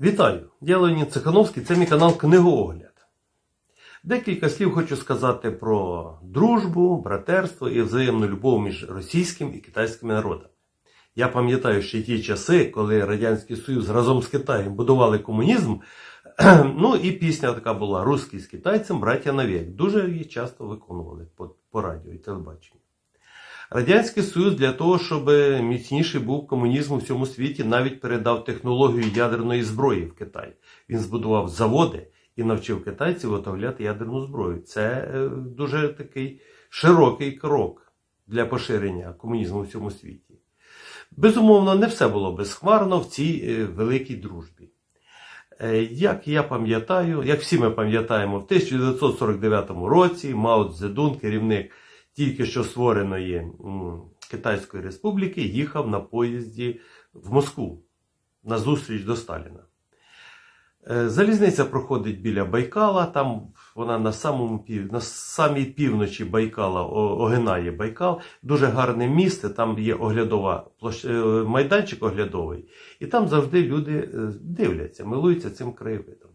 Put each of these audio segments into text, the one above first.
Вітаю! Я Леонід Цехановський, це мій канал Книгоогляд. Декілька слів хочу сказати про дружбу, братерство і взаємну любов між російським і китайськими народами. Я пам'ятаю ще ті часи, коли Радянський Союз разом з Китаєм будували комунізм. Ну і пісня така була Русський з китайцем, браття навік. Дуже її часто виконували по радіо і телебаченню. Радянський Союз для того, щоб міцніший був комунізм у всьому світі, навіть передав технологію ядерної зброї в Китай. Він збудував заводи і навчив китайців виготовляти ядерну зброю. Це е, дуже такий широкий крок для поширення комунізму в всьому світі. Безумовно, не все було безхмарно в цій е, великій дружбі. Е, Як я пам'ятаю, як всі ми пам'ятаємо, в 1949 році Мао Цзедун, керівник тільки що створеної Китайської Республіки, їхав на поїзді в Москву на зустріч до Сталіна. Е, Залізниця проходить біля Байкала, там вона на самому пів, на самій півночі Байкала огинає Байкал. Дуже гарне місце, там є оглядова площ... е, майданчик оглядовий, і там завжди люди е, дивляться, милуються цим краєвидом.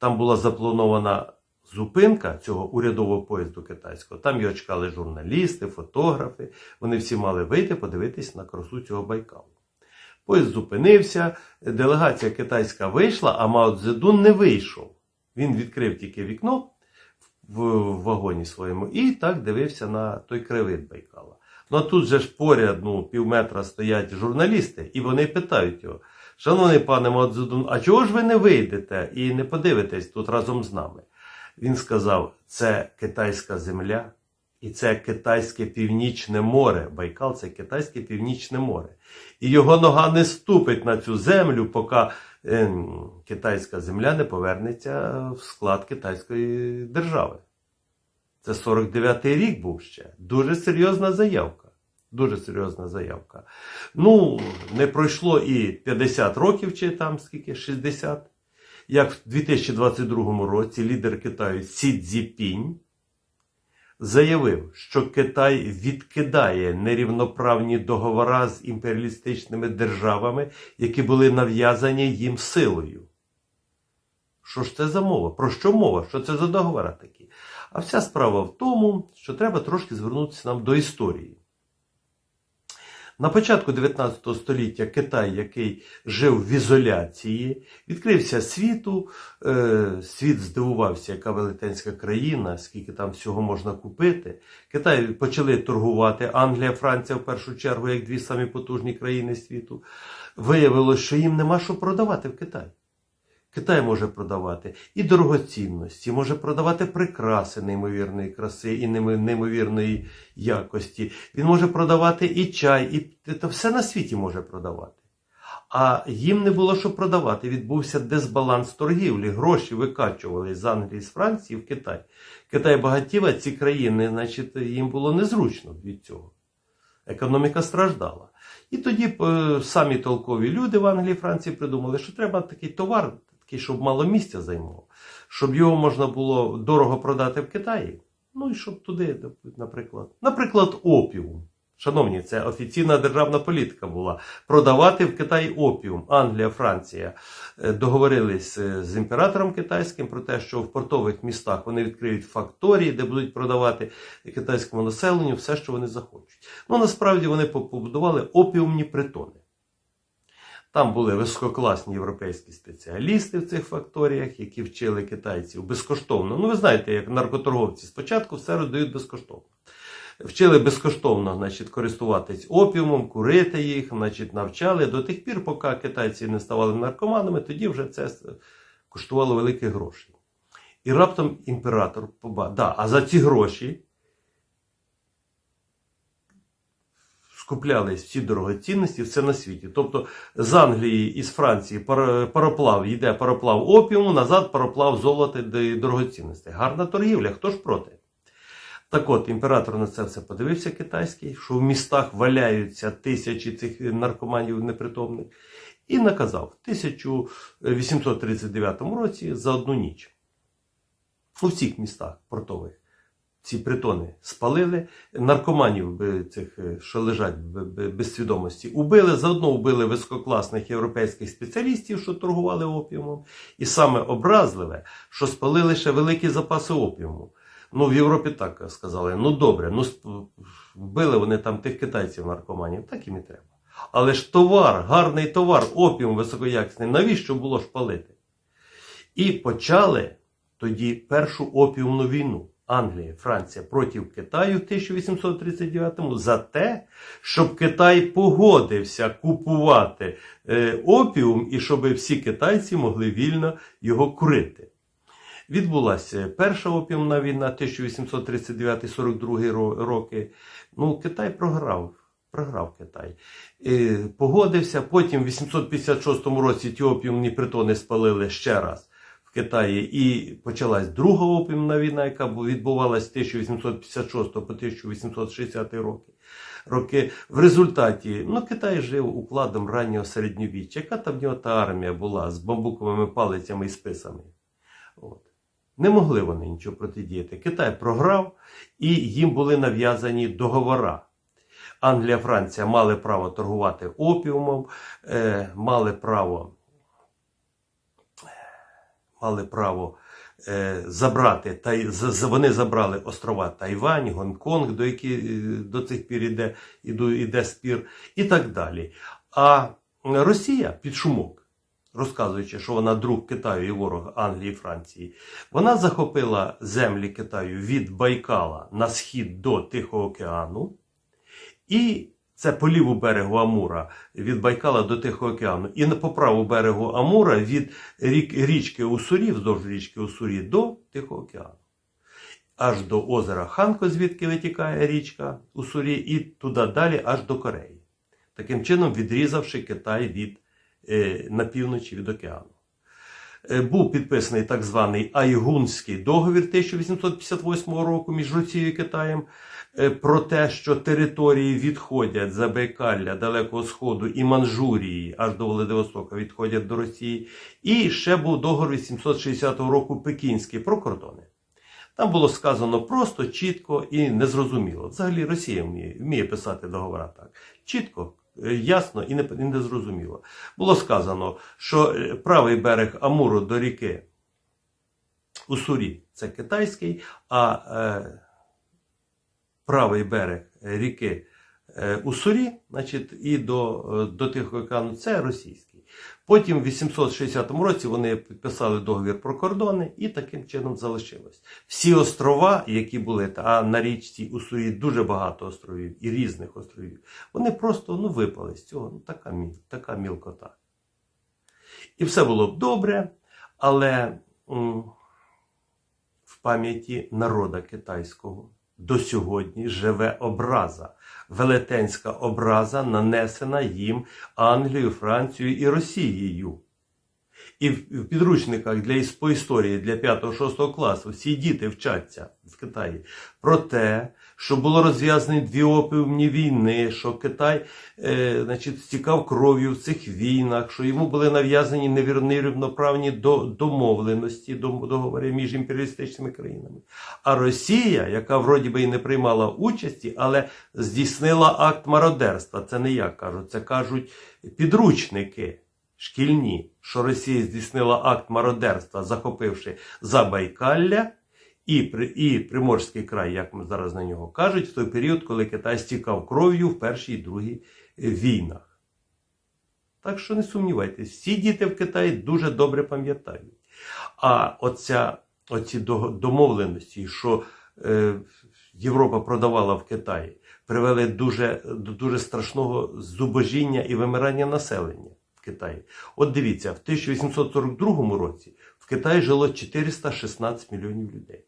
Там була запланована зупинка цього урядового поїзду китайського. Там його чекали журналісти, фотографи. Вони всі мали вийти подивитись на красу цього Байкалу. Поїзд зупинився, делегація китайська вийшла, а Мао Цзедун не вийшов. Він відкрив тільки вікно в вагоні своєму і так дивився на той кривид Байкала. Ну а тут же ж поряд, ну, пів метра стоять журналісти, і вони питають його: Шановний пане Мао Цзедун, а чого ж ви не вийдете і не подивитесь тут разом з нами? Він сказав: це китайська земля. І це китайське північне море. Байкал це китайське північне море. І його нога не ступить на цю землю, поки ем, китайська земля не повернеться в склад китайської держави. Це 49-й рік був ще. Дуже серйозна заявка. Дуже серйозна заявка. Ну, не пройшло і 50 років, чи там скільки, 60. Як в 2022 році лідер Китаю Сі Цзіпінь заявив, що Китай відкидає нерівноправні договори з імперіалістичними державами, які були нав'язані їм силою. Що ж це за мова? Про що мова? Що це за договори такі? А вся справа в тому, що треба трошки звернутися нам до історії. На початку 19 століття Китай, який жив в ізоляції, відкрився світу. Е, світ здивувався, яка велетенська країна, скільки там всього можна купити. Китай почали торгувати. Англія, Франція в першу чергу, як дві самі потужні країни світу. Виявилось, що їм нема що продавати в Китаї. Китай може продавати і дорогоцінності, може продавати прикраси неймовірної краси і неймовірної якості. Він може продавати і чай, і та все на світі може продавати. А їм не було що продавати. Відбувся дисбаланс торгівлі, гроші викачували з Англії, з Франції в Китай. Китай багатів, а ці країни, значить, їм було незручно від цього. Економіка страждала. І тоді е, самі толкові люди в Англії Франції придумали, що треба такий товар, такий, щоб мало місця займав, щоб його можна було дорого продати в Китаї. Ну і щоб туди, наприклад, наприклад, опіум. Шановні, це офіційна державна політика була. Продавати в Китаї опіум. Англія, Франція е, договорились е, з імператором китайським про те, що в портових містах вони відкриють факторії, де будуть продавати китайському населенню все, що вони захочуть. Ну насправді вони побудували опіумні притони. Там були висококласні європейські спеціалісти в цих факторіях, які вчили китайців безкоштовно. Ну, ви знаєте, як наркоторговці спочатку все роздають безкоштовно. Вчили безкоштовно значить, користуватись опіумом, курити їх, значить, навчали до тих пір, поки китайці не ставали наркоманами, тоді вже це коштувало великих грошей. І раптом імператор побачив, да, а за ці гроші скуплялись всі дорогоцінності, все на світі. Тобто з Англії і з Франції пароплав йде пароплав опіуму, назад пароплав золота і дорогоцінностей. Гарна торгівля, хто ж проти? Так от, імператор на це все подивився китайський, що в містах валяються тисячі цих наркоманів непритомних, і наказав в 1839 році за одну ніч у всіх містах портових ці притони спалили, наркоманів цих, е, що лежать без свідомості, убили, заодно вбили висококласних європейських спеціалістів, що торгували опіумом. І саме образливе, що спалили ще великі запаси опіуму. Ну, в Європі так сказали: ну добре, ну вбили вони там тих китайців наркоманів, так їм і треба. Але ж товар, гарний товар, опіум високоякісний, навіщо було ж палити? І почали тоді першу опіумну війну. Англія, Франція проти Китаю в 1839-му за те, щоб Китай погодився купувати е, опіум і щоб всі китайці могли вільно його курити. Відбулася перша опіумна війна 1839-42 ро- роки. Ну, Китай програв. Програв Китай. Е, Погодився. Потім в 856 році ті опіумні притони спалили ще раз Китаї. І почалась друга опіумна війна, яка бу- відбувалась з 1856 по 1860 роки. Роки. В результаті ну, Китай жив укладом раннього середньовіччя. Яка там в нього та армія була з бамбуковими палицями і списами? От. Не могли вони нічого протидіяти. Китай програв, і їм були нав'язані договора. Англія, Франція мали право торгувати опіумом, е, мали право, мали право е, забрати, та, вони забрали острова Тайвань, Гонконг, до, які, е, до цих пір іде, іде спір, і так далі. А Росія під шумок, розказуючи, що вона друг Китаю і ворог Англії і Франції, вона захопила землі Китаю від Байкала на схід до Тихого океану. І це по ліву берегу Амура від Байкала до Тихого океану, і по праву берегу Амура від річки Уссурі, вздовж річки Уссурі до Тихого океану. Аж до озера Ханко, звідки витікає річка Уссурі, і туди далі аж до Кореї. Таким чином відрізавши Китай від, е, на півночі від океану. Е, Був підписаний так званий Айгунський договір 1858 року між Росією і Китаєм е, про те, що території відходять за Байкалля, Далекого Сходу і Манчжурії аж до Владивостока відходять до Росії. І ще був договор 860 року Пекінський про кордони. Там було сказано просто, чітко і незрозуміло. Взагалі Росія вміє, вміє писати договори так. Чітко, ясно і не- і незрозуміло. Було сказано, що е, правий берег Амуру до ріки Уссурі це китайський, а е, правий берег ріки Усурі, значить, і до, е, до Тихого океану це російський. Потім в 860 році вони підписали договір про кордони і таким чином залишилось. Всі острова, які були, а на річці Уссурі дуже багато островів і різних островів, вони просто ну, випали з цього. Ну, така, така мілкота. І все було б добре, але м, в пам'яті народа китайського до сьогодні живе образа, велетенська образа, нанесена їм Англією, Францією і Росією. І в підручниках для по історії для 5-6 класу всі діти вчаться в Китаї про те, що було розв'язані дві опіумні війни, що Китай е, значить, стікав кров'ю в цих війнах, що йому були нав'язані невір- нерівноправні до, домовленості, дом- договори між імперіалістичними країнами. А Росія, яка вроді би і не приймала участі, але здійснила акт мародерства. Це не я кажу, це кажуть підручники шкільні, що Росія здійснила акт мародерства, захопивши Забайкалля і, і Приморський край, як ми зараз на нього кажуть, в той період, коли Китай стікав кров'ю в першій і другій е, війнах. Так що не сумнівайтесь, всі діти в Китаї дуже добре пам'ятають. А оця, оці домовленості, що е, Європа продавала в Китаї, привели дуже, до дуже страшного зубожіння і вимирання населення в Китаї. От дивіться, в 1842 році в Китаї жило 416 мільйонів людей.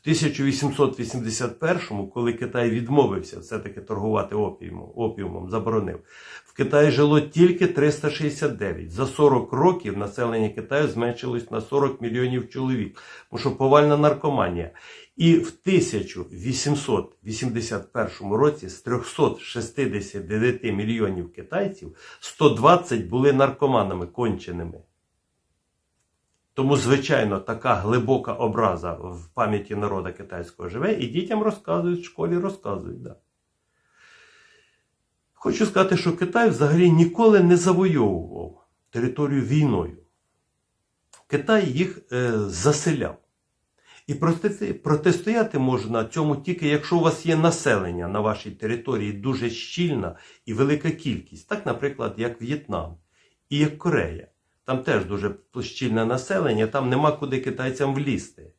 В 1881, коли Китай відмовився все-таки торгувати опіумом, опіумом, заборонив, в Китаї жило тільки 369. За 40 років населення Китаю зменшилось на 40 мільйонів чоловік, тому що повальна наркоманія. І в 1881 році з 369 мільйонів китайців 120 були наркоманами конченими. Тому, звичайно, така глибока образа в пам'яті народа китайського живе, і дітям розказують, в школі розказують. Да. Хочу сказати, що Китай взагалі ніколи не завойовував територію війною. Китай їх е, заселяв. І протистояти можна цьому тільки якщо у вас є населення на вашій території дуже щільна і велика кількість, так, наприклад, як В'єтнам і як Корея. Там теж дуже щільне населення, там нема куди китайцям влізти.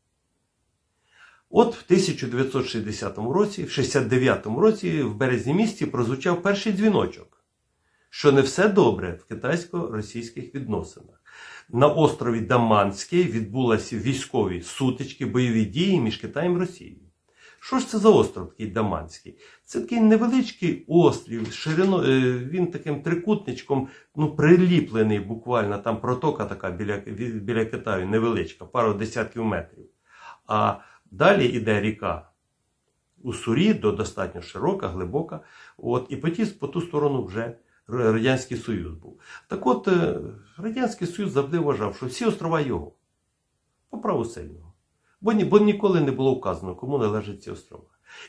От в 1960 році, в 69 році, в березні місті прозвучав перший дзвіночок, що не все добре в китайсько-російських відносинах. На острові Даманський відбулися військові сутички, бойові дії між Китаєм і Росією. Що ж це за остров такий Даманський? Це такий невеличкий острів, ширино, е, він таким трикутничком ну, приліплений буквально, там протока така біля, біля Китаю, невеличка, пару десятків метрів. А далі йде ріка Уссурі, до достатньо широка, глибока. От, і по, ті, по ту сторону вже Радянський Союз був. Так от, е, Радянський Союз завжди вважав, що всі острова його, по праву сильного. Бо, ні, бо ніколи не було вказано, кому належать ці острова.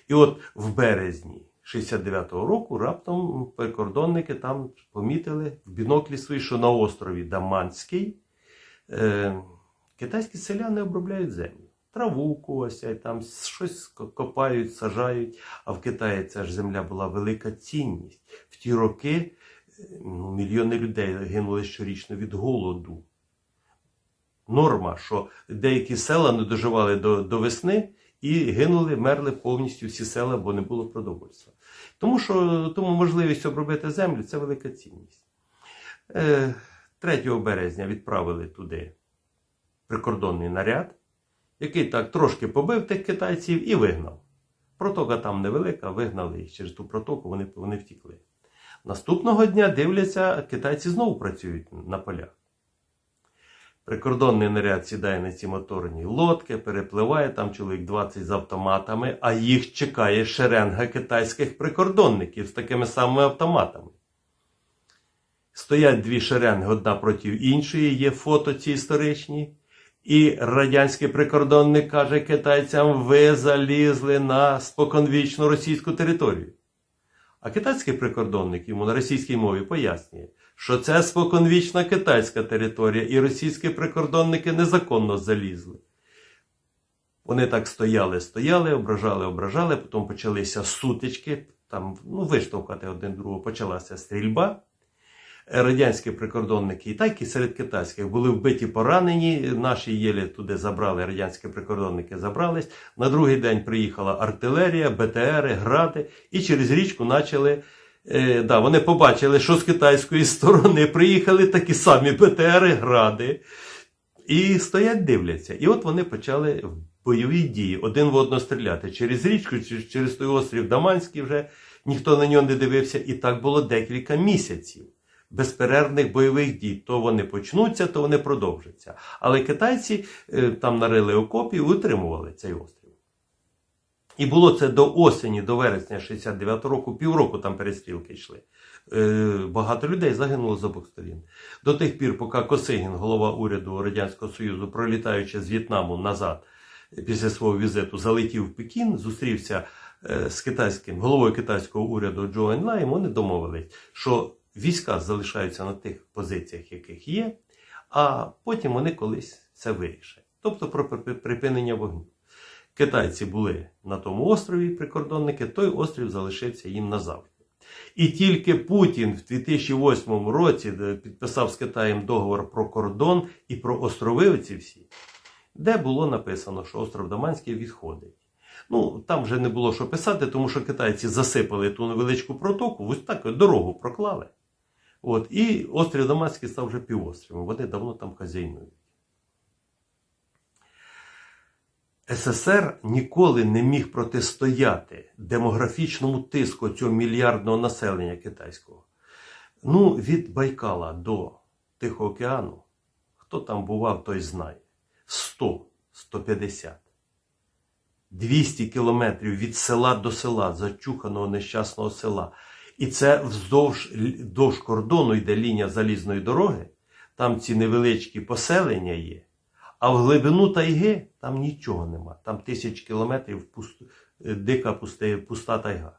І от в березні 69-го року раптом прикордонники там помітили в біноклі свої, що на острові Даманський е, китайські селяни обробляють землю. Траву косять, там щось копають, сажають. А в Китаї ця ж земля була велика цінність. В ті роки е, ну, мільйони людей гинули щорічно від голоду. Норма, що деякі села не доживали до, до весни і гинули, мерли повністю всі села, бо не було продовольства. Тому що тому можливість обробити землю це велика цінність. Е, 3 березня відправили туди прикордонний наряд, який так трошки побив тих китайців і вигнав. Протока там невелика, вигнали їх через ту протоку, вони, вони втікли. Наступного дня дивляться, китайці знову працюють на полях. Прикордонний наряд сідає на ці моторні лодки, перепливає там чоловік 20 з автоматами, а їх чекає шеренга китайських прикордонників з такими самими автоматами. Стоять дві шеренги одна проти іншої, є фото ці історичні. І радянський прикордонник каже китайцям: ви залізли на споконвічну російську територію. А китайський прикордонник йому на російській мові пояснює, що це споконвічна китайська територія, і російські прикордонники незаконно залізли. Вони так стояли, стояли, ображали, ображали, потім почалися сутички, там ну, виштовхати один другого, почалася стрільба. Радянські прикордонники і так і серед китайських були вбиті поранені. Наші єлі туди забрали, радянські прикордонники забрались. На другий день приїхала артилерія, БТРи, гради, і через річку почали. Е, да, вони побачили, що з китайської сторони приїхали такі самі БТРи, гради. І стоять, дивляться. І от вони почали бойові дії один в одного стріляти через річку, через той острів Даманський вже ніхто на нього не дивився. І так було декілька місяців безперервних бойових дій. То вони почнуться, то вони продовжаться. Але китайці е, там нарили окопі і утримували цей острів. І було це до осені, до вересня 69 року, півроку там перестрілки йшли. Е, Багато людей загинуло з обох сторін. До тих пір, поки Косигін, голова уряду Радянського Союзу, пролітаючи з В'єтнаму назад е, після свого візиту, залетів в Пекін, зустрівся е, з китайським головою китайського уряду Джо Енлаєм, вони домовились, що війська залишаються на тих позиціях, яких є, а потім вони колись це вирішать. Тобто про припинення вогню. Китайці були на тому острові прикордонники, той острів залишився їм назавжди. І тільки Путін в 2008 році підписав з Китаєм договор про кордон і про острови оці всі, де було написано, що остров Даманський відходить. Ну, там вже не було що писати, тому що китайці засипали ту невеличку протоку, ось так дорогу проклали. От, і острів Даманський став вже півостровом. Вони давно там хазяйнують. СССР ніколи не міг протистояти демографічному тиску цього мільярдного населення китайського. Ну, від Байкала до Тихого океану, хто там бував, той знає. 100, 150. 200 кілометрів від села до села, зачуханого нещасного села. І це вздовж вздовж кордону йде лінія залізної дороги. Там ці невеличкі поселення є. А в глибину тайги там нічого нема. Там тисяч кілометрів пуст... е, дика пусте... пуста тайга.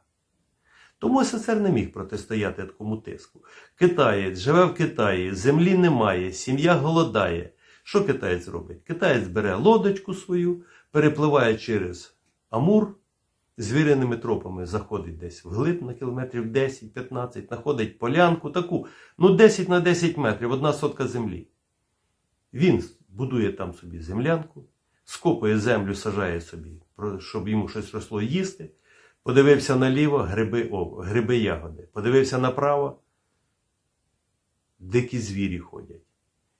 Тому СССР не міг протистояти такому тиску. Китаєць живе в Китаї, землі немає, сім'я голодає. Що китаєць робить? Китаєць бере лодочку свою, перепливає через Амур, звіряними тропами заходить десь вглиб на кілометрів 10-15, знаходить полянку таку, ну 10 на 10 метрів, одна сотка землі. Він будує там собі землянку, скопує землю, сажає собі, щоб йому щось росло їсти. Подивився наліво, гриби, о, гриби ягоди. Подивився направо, дикі звірі ходять.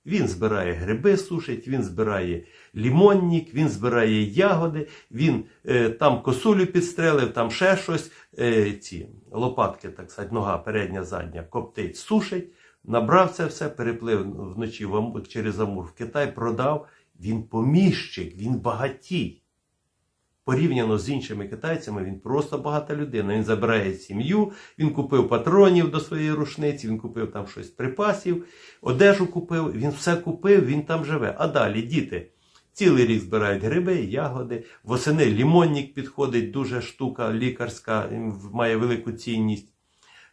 Він збирає гриби, сушить, він збирає лімонник, він збирає ягоди, він е, там косулю підстрелив, там ще щось. Е, ці лопатки, так сказати, нога передня, задня, коптить, сушить, набрав це все, переплив вночі через Амур в Китай, продав. Він поміщик, він багатій. Порівняно з іншими китайцями, він просто багата людина. Він забирає сім'ю, він купив патронів до своєї рушниці, він купив там щось припасів, одежу купив, він все купив, він там живе. А далі діти цілий рік збирають гриби, ягоди. Восени лімонник підходить, дуже штука лікарська, має велику цінність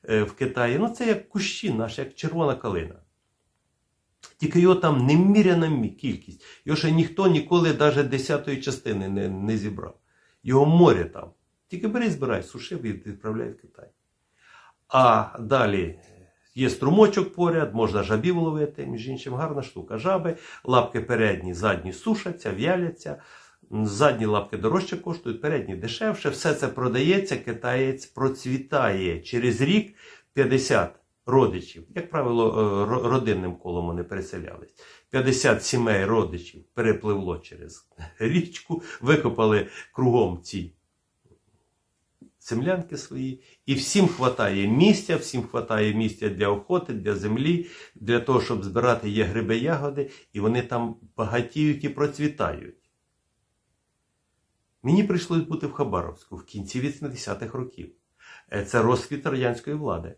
в Китаї. Ну, це як кущі наші, як червона калина. Тільки його там неміряна мі- кількість. Його ще ніхто ніколи навіть десятої частини не, не зібрав. Його море там. Тільки бери, збирай, сушив і відправляй в Китай. А далі є струмочок поряд, можна жабів ловити, між іншим, гарна штука. Жаби, лапки передні, задні сушаться, в'яляться. Задні лапки дорожче коштують, передні дешевше. Все це продається, китаєць процвітає. Через рік 50 родичів, як правило, е, родинним колом вони переселялись. 50 сімей родичів перепливло через річку, викопали кругом ці землянки свої, і всім хватає місця, всім хватає місця для охоти, для землі, для того, щоб збирати є гриби ягоди, і вони там багатіють і процвітають. Мені прийшлось бути в Хабаровську в кінці 80-х років. Е, Це розквіт радянської влади.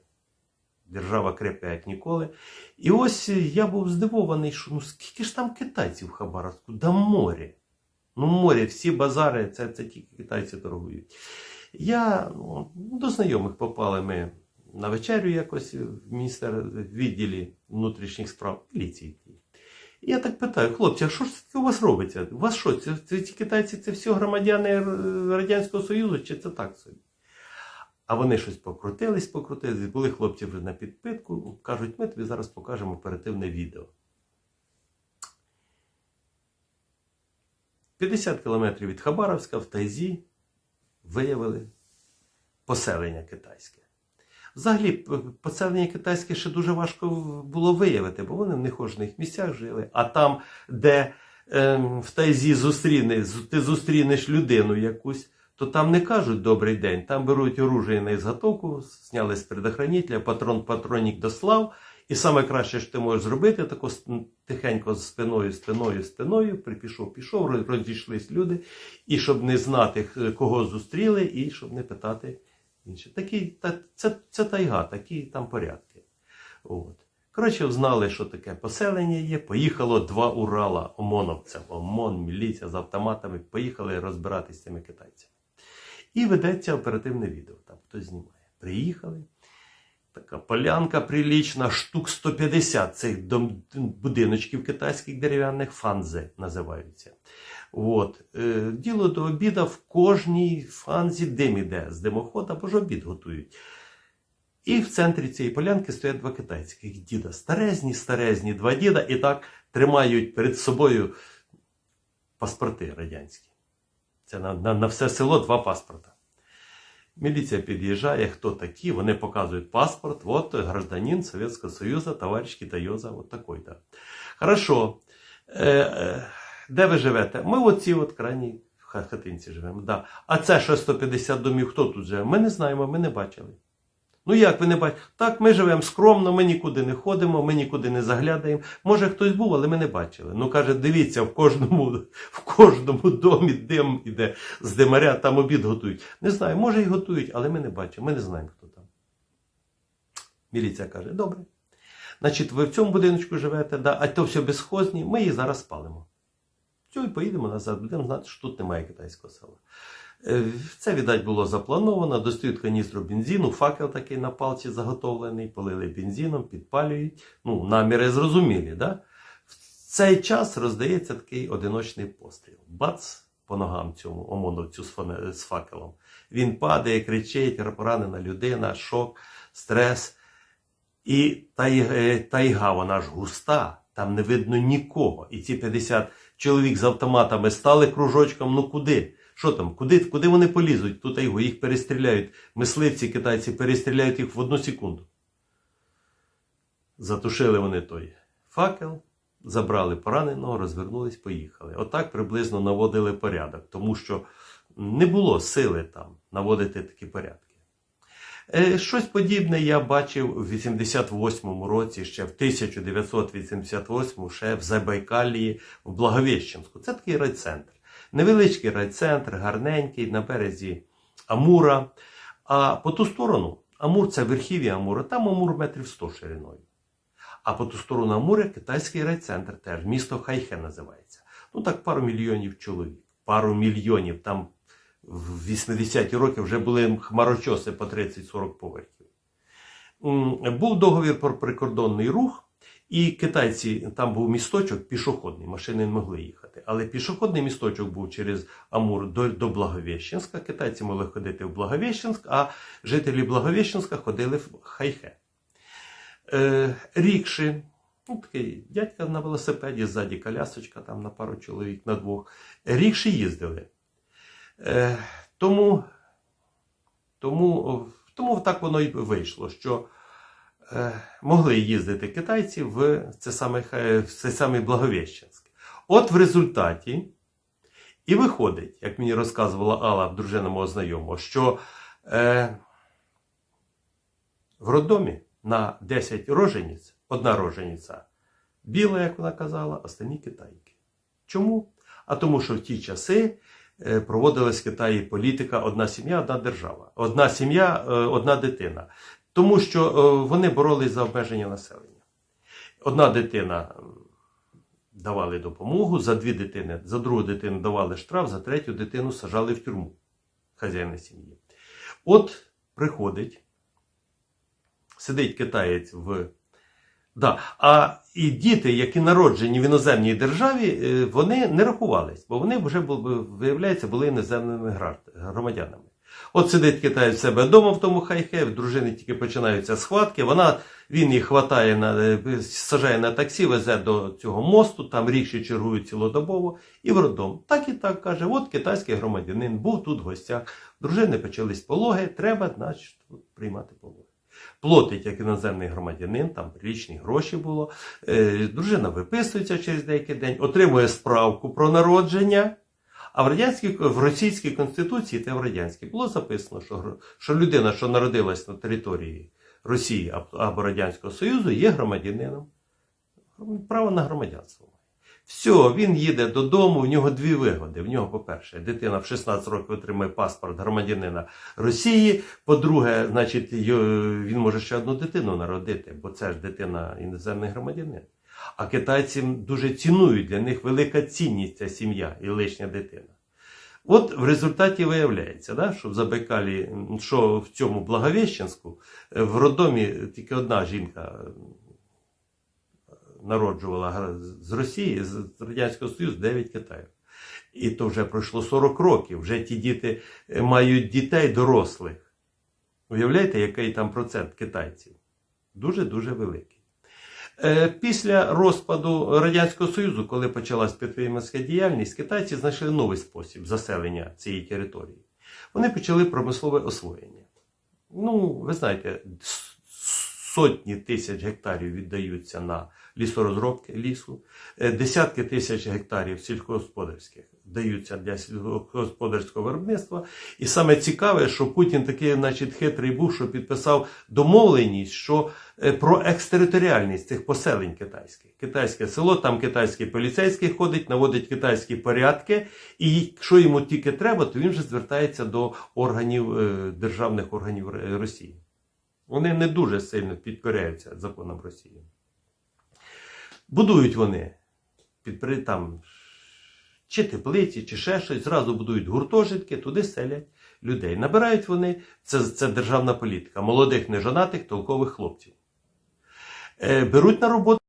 Держава крепка, як ніколи. І ось я був здивований, що ну скільки ж там китайців в Хабаровську? Да море. Ну, море, всі базари, це, це тільки китайці торгують. Я ну, до знайомих попали ми на вечерю якось в міністер відділі внутрішніх справ міліції. Я так питаю, хлопці, а що ж таке у вас робиться? У вас що? Це, це ці китайці це все громадяни е, Радянського Союзу, чи це так собі? А вони щось покрутились, покрутились, були хлопці вже на підпитку, кажуть, ми тобі зараз покажемо оперативне відео. 50 кілометрів від Хабаровська в Тайзі виявили поселення китайське. Взагалі, поселення китайське ще дуже важко було виявити, бо вони в нехожених місцях жили. А там, де ем, в Тайзі зустріне, ти зустрінеш людину якусь, то там не кажуть добрий день, там беруть оружие на ізготовку, зняли з предохранителя, патрон патронік дослав. І саме краще, що ти можеш зробити, тако тихенько з спиною, спиною, спиною, припішов, пішов, роз- розійшлись люди, і щоб не знати, кого зустріли, і щоб не питати інше. Такі, та, це, це тайга, такі там порядки. От. Коротше, знали, що таке поселення є. Поїхало два Урала ОМОНовцям, ОМОН, міліція з автоматами, поїхали розбиратися з цими китайцями. І ведеться оперативне відео. Там хтось знімає. Приїхали. Така полянка прилічна, штук 150 цих будиночків китайських дерев'яних фанзи називаються. От. Е, діло до обіда в кожній фанзі дим іде з димохода, бо ж обід готують. І в центрі цієї полянки стоять два китайських діда. Старезні, старезні, два діда, і так тримають перед собою паспорти радянські. Це на, на, на все село два паспорта. Міліція під'їжджає, хто такі, вони показують паспорт, от гражданин Советского Союзу, товарищ Китайоза, от такой, да. Хорошо. Е, е, де ви живете? Ми в оцій от крайній хатинці живемо. Да. А це ще 150 домів, хто тут живе? Ми не знаємо, ми не бачили. Ну як ви не бачите? Так, ми живемо скромно, ми нікуди не ходимо, ми нікуди не заглядаємо. Може хтось був, але ми не бачили. Ну каже, дивіться, в кожному, в кожному домі дим іде з димаря, там обід готують. Не знаю, може і готують, але ми не бачимо, ми не знаємо, хто там. Міліція каже, добре. Значить, ви в цьому будиночку живете, да, а то все безхозні, ми її зараз спалимо. Все, і поїдемо назад, будемо знати, що тут немає китайського села. Е, Це, видать, було заплановано. Достають каністру бензину, факел такий на палці заготовлений, полили бензином, підпалюють. Ну, наміри зрозумілі, да? В цей час роздається такий одиночний постріл. Бац! По ногам цьому омоновцю з факелом. Він падає, кричить, поранена людина, шок, стрес. І тай- тайга, вона ж густа, там не видно нікого. І ці 50 чоловік з автоматами стали кружочком, ну куди? Що там? Куди, куди вони полізуть? Ту тайгу, їх перестріляють. Мисливці китайці перестріляють їх в одну секунду. Затушили вони той факел, забрали пораненого, розвернулись, поїхали. Отак приблизно наводили порядок, тому що не було сили там наводити такі порядки. Е, Щось подібне я бачив у 88-му році, ще в 1988 ще в Забайкалії, в Благовіщенську. Це такий райцентр. Невеличкий райцентр, гарненький, на березі Амура. А по ту сторону, Амур це верхів'я Амура, там Амур метрів 100 шириною. А по ту сторону Амура китайський райцентр теж, місто Хайхе називається. Ну так пару мільйонів чоловік. Пару мільйонів. Там в 80-ті роки вже були хмарочоси по 30-40 поверхів. Був договір про прикордонний рух, і китайці, там був місточок пішохідний, машини не могли їхати. Але пішохідний місточок був через Амур до, до Благовіщенська. Китайці могли ходити в Благовіщенськ, а жителі Благовіщенська ходили в Хайхе. Е, рікші, ну, такий дядька на велосипеді, ззаді колясочка там на пару чоловік на двох. Рікші їздили. Е, тому, тому, тому так воно і вийшло, що могли їздити китайці в це саме, в цей самий Благовіщенськ. От в результаті і виходить, як мені розказувала Алла, дружина мого знайомого, що е, в роддомі на 10 рожениць, одна рожениця біла, як вона казала, останні китайки. Чому? А тому, що в ті часи е, проводилась в Китаї політика одна сім'я, одна держава. Одна сім'я, е, одна дитина. Тому що е, вони боролись за обмеження населення. Одна дитина давали допомогу, за дві дитини, за другу дитину давали штраф, за третю дитину сажали в тюрму хазяїна сім'ї. От приходить, сидить китаєць в. Да. А і діти, які народжені в іноземній державі, е, вони не рахувались, бо вони вже виявляється, були іноземними громадянами. От сидить китаєць в себе вдома в тому хайхе, в дружини тільки починаються схватки. Вона, він їх хватає на, е, сажає на таксі, везе до цього мосту, там рікші чергують цілодобово, і в роддом. Так і так каже: от китайський громадянин був тут в гостях. Дружини почались пологи, треба, значить, приймати пологи. Платить як іноземний громадянин, там прилічні гроші було. Е, дружина виписується через деякий день, отримує справку про народження. А в в російській конституції та в радянській було записано, що, що людина, що народилась на території Росії або Радянського Союзу, є громадянином. Право на громадянство. Все, він їде додому, в нього дві вигоди. В нього, по-перше, дитина в 16 років отримує паспорт громадянина Росії. По-друге, значить, він може ще одну дитину народити, бо це ж дитина іноземний громадянин. А китайці дуже цінують, для них велика цінність ця сім'я і лишня дитина. От в результаті виявляється, да, що в Забайкалі, що в цьому Благовіщенську, е, в роддомі тільки одна жінка е, народжувала з Росії, з Радянського Союзу 9 Китаю. І то вже пройшло 40 років. Вже ті діти е, мають дітей дорослих. Уявляєте, який там процент китайців? Дуже-дуже великий. Е, Після розпаду Радянського Союзу, коли почалась підприємницька діяльність, китайці знайшли новий спосіб заселення цієї території. Вони почали промислове освоєння. Ну, ви знаєте, сотні тисяч гектарів віддаються на лісорозробки лісу, е, десятки тисяч гектарів сільськогосподарських даються для сільськогосподарського виробництва. І саме цікаве, що Путін такий, значить, хитрий був, що підписав домовленість, що е, про екстериторіальність цих поселень китайських. Китайське село, там китайський поліцейський ходить, наводить китайські порядки, і якщо йому тільки треба, то він вже звертається до органів е, державних органів Росії. Вони не дуже сильно підкоряються законам Росії. Будують вони під там чи теплиці, чи ще щось, зразу будують гуртожитки, туди селять людей. Набирають вони, це, це державна політика, молодих, нежонатих, толкових хлопців. Е, беруть на роботу.